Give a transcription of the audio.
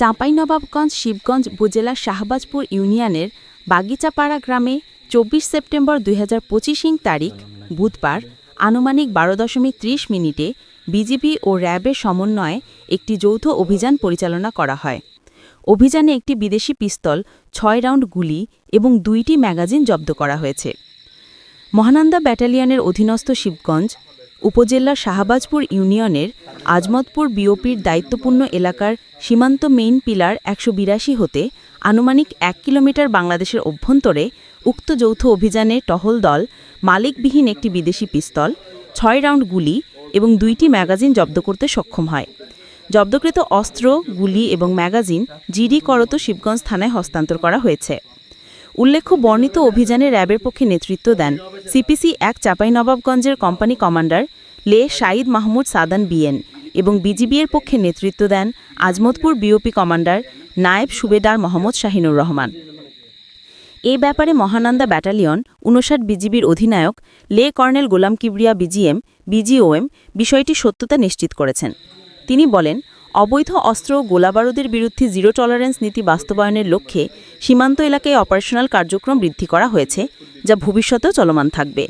চাঁপাইনবাবগঞ্জ, শিবগঞ্জ উপজেলার শাহবাজপুর ইউনিয়নের বাগিচাপাড়া গ্রামে চব্বিশ সেপ্টেম্বর দুই হাজার তারিখ, বুধবার, আনুমানিক বারো দশমিক ত্রিশ মিনিটে বিজিবি ও র্যাবের সমন্বয়ে একটি যৌথ অভিযান পরিচালনা করা হয়। অভিযানে একটি বিদেশি পিস্তল, ছয় রাউন্ড গুলি এবং দুইটি ম্যাগাজিন জব্দ করা হয়েছে। মহানন্দা ব্যাটালিয়নের অধীনস্থ শিবগঞ্জ, উপজেলার শাহবাজপুর ইউনিয়নের আজমতপুর বিওপির দায়িত্বপূর্ণ এলাকার সীমান্ত মেইন পিলার একশো বিরাশি হতে আনুমানিক এক কিলোমিটার বাংলাদেশের অভ্যন্তরে উক্ত যৌথ অভিযানে টহল দল, মালিকবিহীন একটি বিদেশি পিস্তল, ছয় রাউন্ড গুলি এবং দুইটি ম্যাগাজিন জব্দ করতে সক্ষম হয়। জব্দকৃত অস্ত্র, গুলি এবং ম্যাগাজিন জিডি করত শিবগঞ্জ থানায় হস্তান্তর করা হয়েছে। উল্লেখ্য, বর্ণিত অভিযানে র্যাবের পক্ষে নেতৃত্ব দেন সিপিসি এক চাঁপাইনবাবগঞ্জের কোম্পানি কমান্ডার লে শাইদ মাহমুদ সাদান বিএন। এবং বিজিবির পক্ষে নেতৃত্ব দেন আজমতপুর বিওপি কমান্ডার নায়েব সুবেদার মোহাম্মদ শাহিনুর রহমান। এ ব্যাপারে মহানন্দা ব্যাটালিয়ন উনষাট বিজিবির অধিনায়ক লে colonel Golam Kibria BGM, BGOM বিষয়টি সত্যতা নিশ্চিত করেছেন। তিনি বলেন, অবৈধ অস্ত্র ও গোলাবারুদের বিরুদ্ধে জিরো টলারেন্স নীতি বাস্তবায়নের লক্ষ্যে সীমান্ত এলাকায় অপারেশনাল কার্যক্রম বৃদ্ধি করা হয়েছে, যা ভবিষ্যতেও চলমান থাকবে।